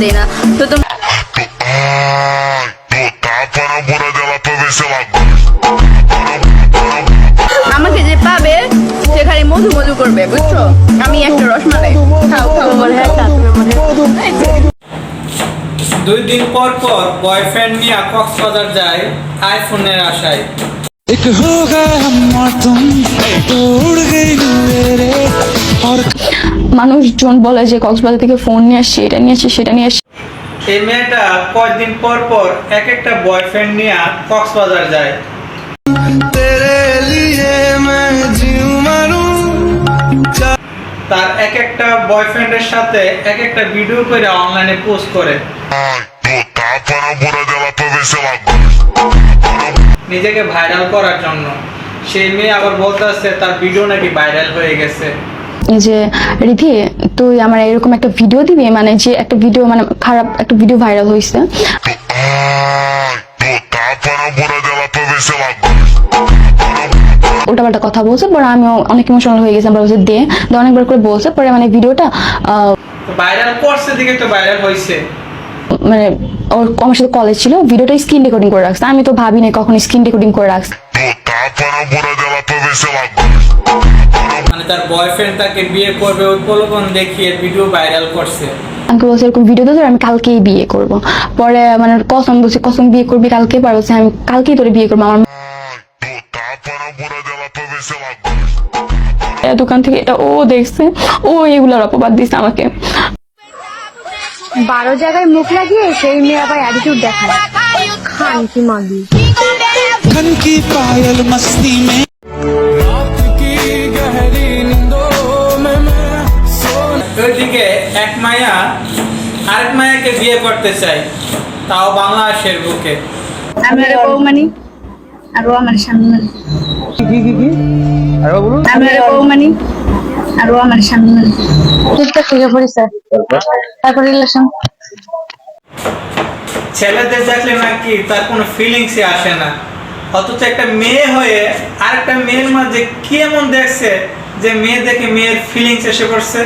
দেই না তো তুমি Ai, tu tapa na bunda dela pra ver se ela gosta. আমাকে যে পাবে সে খালি মধু মধু করবে বুঝছো আমি একটা রসমালাই খাও খাও আমার হ্যাঁ দুই দিন পর পর বয়ফ্রেন্ড নিয়ে কক্সবাজার যায় আইফোনের আশায় एक हो गए हम और तुम तो उड़ गई मेरे और মানুষজন বলে যে কক্সবাজার থেকে ফোন নিয়ে আসছে এটা নিয়ে আসছে সেটা নিয়ে আসছে। এই মেয়েটা কয়েকদিন পর পর এক একটা বয়ফ্রেন্ড নিয়ে কক্সবাজার যায়। তার এক একটা বয়ফ্রেন্ডের সাথে এক একটা ভিডিও করে অনলাইনে পোস্ট করে। নিজেকে ভাইরাল করার জন্য। সেই মেয়ে আবার বলতে আসছে তার ভিডিও নাকি ভাইরাল হয়ে গেছে। যে রিধি তুই আমার এরকম একটা ভিডিও দিবি? মানে যে একটা ভিডিও মানে খারাপ একটা ভিডিও ভাইরাল হয়েছে gosta. ওটা কথা বলছে পরে আমিও অনেক ইমোশনাল হয়ে গেছি। আমরা বলছি দে। অনেকবার করে বলছে পরে মানে ভিডিওটা আহ, ভাইরাল করছে দিকে তো ভাইরাল হয়েছে মানে ওর আমার সাথে কলেজ ছিল ভিডিওটা স্ক্রিন রেকর্ডিং করে রাখছে। আমি তো ভাবি নাই কখন স্ক্রিন রেকর্ডিং করে রাখছে। মানে তার বয়ফ্রেন্ড তাকে বিয়ে করবে ওই প্রলোভন দেখিয়ে ভিডিও ভাইরাল করছে। আঙ্কেল বলছে এরকম ভিডিও তো আমি কালকেই বিয়ে করব। পরে মানে কসম বলছে কসম বিয়ে করবি কালকে পার বলছে আমি কালকেই তোরে বিয়ে করব আমার দোকান থেকে এটা ও দেখছে ও এগুলোর অপবাদ দিছে আমাকে। বারো জায়গায় মুখ লাগিয়ে সেই মেয়ে আবার অ্যাটিটিউড দেখায়। কি মাগি। কি মস্তি মে ওইদিকে এক মায়া আরেক মায়াকে বিয়ে করতে চাই তাও বাংলাদেশের বুকে। আমি আর বৌমানি আর ও আমার সামনে আমি আর বৌমানি আর ও আমার সামনে টিকটক থেকে পড়িছে। তারপর রিলেশন ছেলেদের দেখলে নাকি তার কোনো ফিলিংসই আসে না। অথচ একটা মেয়ে হয়ে আরেকটা মেয়ের মাঝে কি এমন দেখছে যে মেয়ে দেখে মেয়ের ফিলিংস এসে পড়ছে?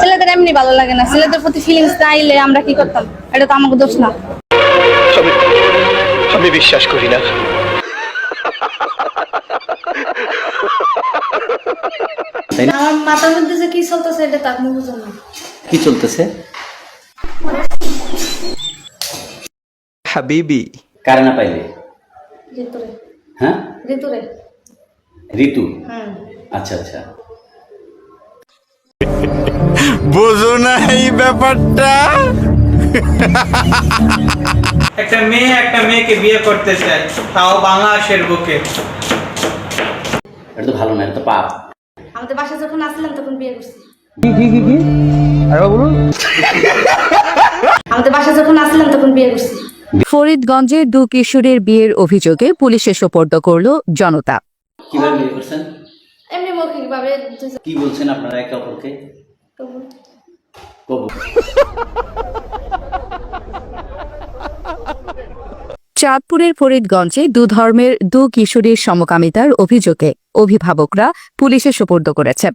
ছেলেদের এমনি ভালো লাগে না। ছেলেদের প্রতি ফিলিংস না আইলে আমরা কি করতাম? এটা তো আমাকে দোষ না। আমি বিশ্বাস করি না। আমার মাথার মধ্যে যে কি চলতেছে এটা তার মুখ বুঝো না। কি চলতেছে? হাবিবি। কারে না পাইলে? ঋতুরে। হ্যাঁ? ঋতুরে। ঋতু? আচ্ছা আচ্ছা। বোঝো না এই ব্যাপারটা। একটা মেয়ে একটা মেয়েকে বিয়ে করতে চায় তাও বাংলাদেশের বুকে। এটা তো ভালো না এটা তো পাপ। আমাদের বাসায় যখন আসলাম তখন বিয়ে করছি। আমাদের বাসায় যখন আসলাম তখন বিয়ে করছি। ফরিদগঞ্জে দু কিশোরের বিয়ের অভিযোগে পুলিশে সোপর্দ করল জনতা। কীভাবে বিয়ে করছেন? এমনি মৌখিক কি বলছেন আপনারা একে অপরকে? চাঁদপুরের ফরিদগঞ্জে দু ধর্মের দু কিশোরীর সমকামিতার অভিযোগে অভিভাবকরা পুলিশে সুপর্দ করেছে।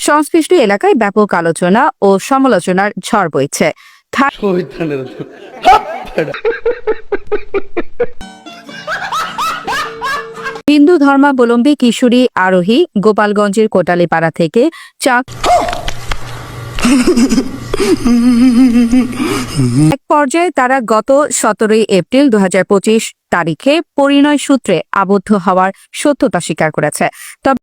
সংশ্লিষ্ট এলাকায় ব্যাপক আলোচনা ও সমালোচনার ঝড় বইছে। ধর্মাবলম্বী কিশোরী আরোহী গোপালগঞ্জের কোটালীপাড়া থেকে চাক এক পর্যায়ে তারা গত সতেরোই এপ্রিল দু তারিখে পরিণয় সূত্রে আবদ্ধ হওয়ার সত্যতা স্বীকার করেছে। তবে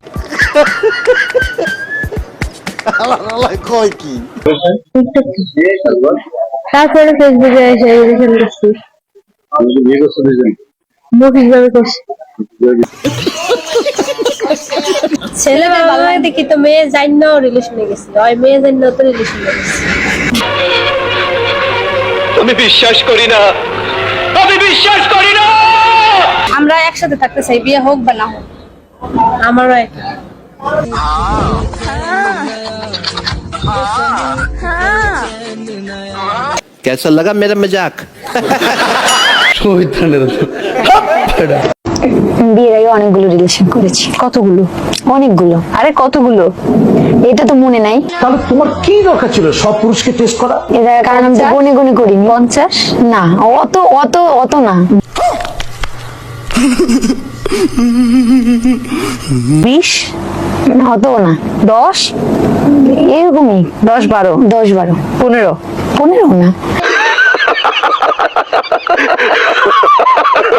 তারপরে ফেসবুকে এসে রিলেশন করছি মৌখিক ভাবে করছি ছেলে ভালো লাগে দেখি তো মেয়ে জান্য রিলেশনে গেছিল হয় মেয়ে জান্য তো রিলেশনে গেছে আমি বিশ্বাস করি না আমি বিশ্বাস করি না আমরা একসাথে থাকতে চাই বিয়ে হোক বা না হোক আমারও এক कैसा लगा मेरा मजाक বিয়ের আগে অনেকগুলো রিলেশন করেছি। কতগুলো? অনেকগুলো। আরে কতগুলো? এটা তো মনে নাই। তাহলে তোমার কি দরকার ছিল? সব পুরুষকে টেস্ট করা? এটা কারণ আমি তো গুনে গুনে করি। পঞ্চাশ? না অত অত অত না। বিশ? অত না। দশ? এরকমই। দশ বারো। দশ বারো। পনেরো। পনেরো না।